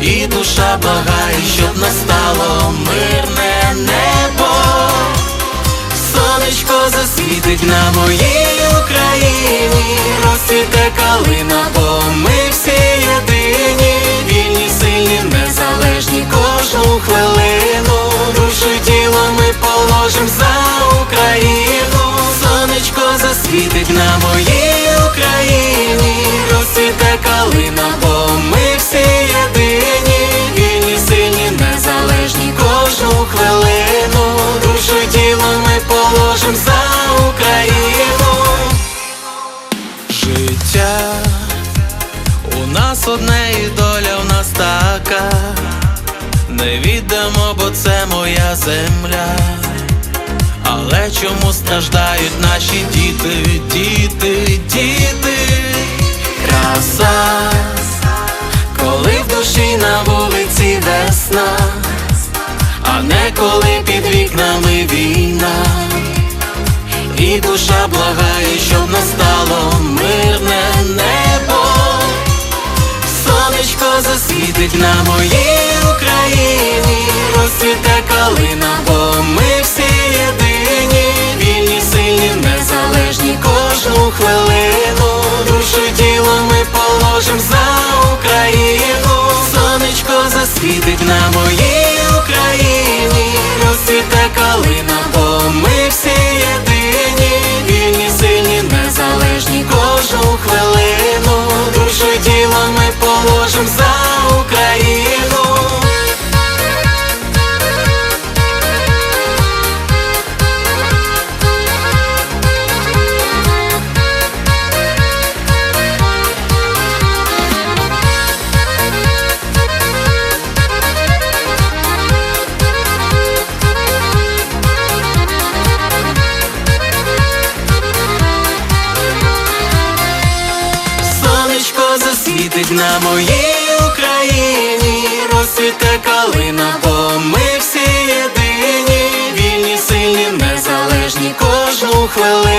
І душа благає, щоб настало мирне небо. Сонечко засвітить на моїй Україні, розцвіте калина, бо ми всі єдині, вільні, сильні, незалежні кожну хвилину. Душу тіло ми положим за Україну. Сонечко засвітить на моїй Не віддамо, бо це моя земля. Але чому страждають наші діти, діти, діти? Краса, коли в душі на вулиці весна, а не коли під вікнами війна. І душа благає, щоб настало мирне небо. Сонечко засвітить на моїй калина, бо ми всі єдині, вільні, сильні, незалежні кожну хвилину. Душу тіло ми положим за Україну. Сонечко засвітить на засвітить на моїй Україні, розцвіте калина, бо ми всі єдині, вільні, сильні, незалежні кожну хвилину.